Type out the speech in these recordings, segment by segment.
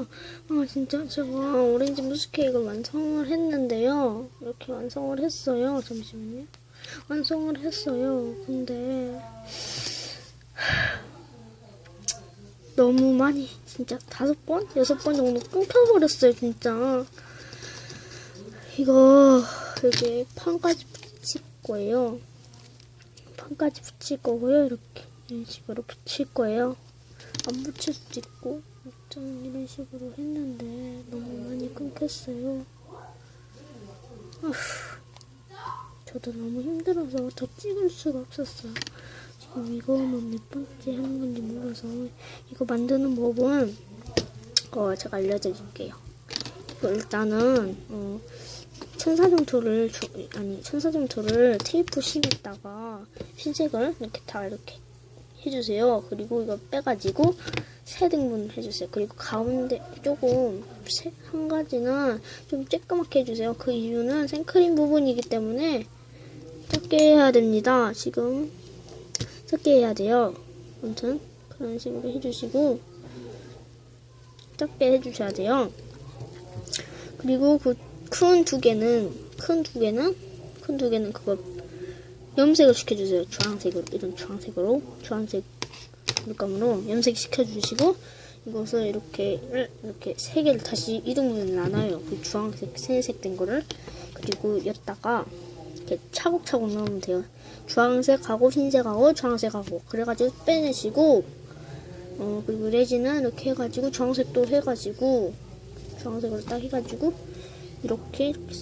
아 진짜 제가 오렌지 무스 케이크를 완성을 했는데요. 이렇게 완성을 했어요. 잠시만요. 완성을 했어요. 근데 너무 많이 진짜 다섯 번, 여섯 번 정도 끊겨버렸어요. 진짜 이거 여기 판까지 붙일 거예요. 판까지 붙일 거고요. 이렇게 이런 식으로 붙일 거예요. 안 붙일 수도 있고 좀 이런 식으로 했는데 너무 많이 끊겼어요. 아휴, 저도 너무 힘들어서 더 찍을 수가 없었어요. 지금 이거는 몇 번째 하는 건지 몰라서 이거 만드는 법은 어, 제가 알려드릴게요. 일단은 어, 천사점토를 주- 아니 천사점토를 테이프 심에다가 흰색을 이렇게 다 이렇게 해주세요. 그리고 이거 빼가지고 세 등분 해주세요. 그리고 가운데 조금 세- 한 가지는 좀 쬐끄맣게 해주세요. 그 이유는 생크림 부분이기 때문에 작게 해야 됩니다. 지금 작게 해야 돼요. 아무튼 그런 식으로 해주시고 작게 해주셔야 돼요. 그리고 그 큰 두 개는 큰 두 개는 큰 두 개는 그거 염색을 시켜주세요. 주황색으로 이런 주황색으로 주황색 물감으로 염색 시켜주시고 이것을 이렇게 이렇게 세 개를 다시 이등분을 나눠요. 그 주황색 새색 된 거를 그리고 여기다가 이렇게 차곡차곡 넣으면 돼요. 주황색하고 흰색하고 주황색하고 그래가지고 빼내시고 어 그리고 레진은 이렇게 해가지고 주황색도 해가지고 주황색으로 딱 해가지고 이렇게 이렇게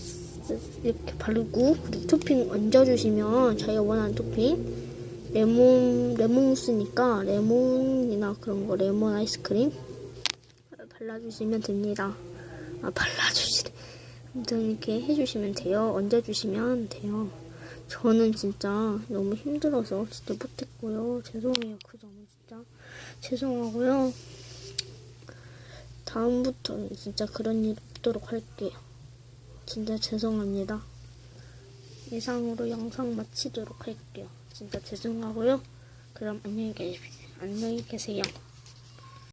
바르고 그리고 토핑 얹어주시면 자기가 원하는 토핑 레몬 레몬 무스니까 레몬이나 그런 거 레몬 아이스크림 발라주시면 됩니다. 아 발라주시래. 아무튼 이렇게 해주시면 돼요. 얹어주시면 돼요. 저는 진짜 너무 힘들어서 진짜 못했고요. 죄송해요. 그 점은 진짜 죄송하고요. 다음부터는 진짜 그런 일 없도록 할게요. 진짜 죄송합니다. 이상으로 영상 마치도록 할게요. 진짜 죄송하고요. 그럼 안녕히 계십시오. 안녕히 계세요.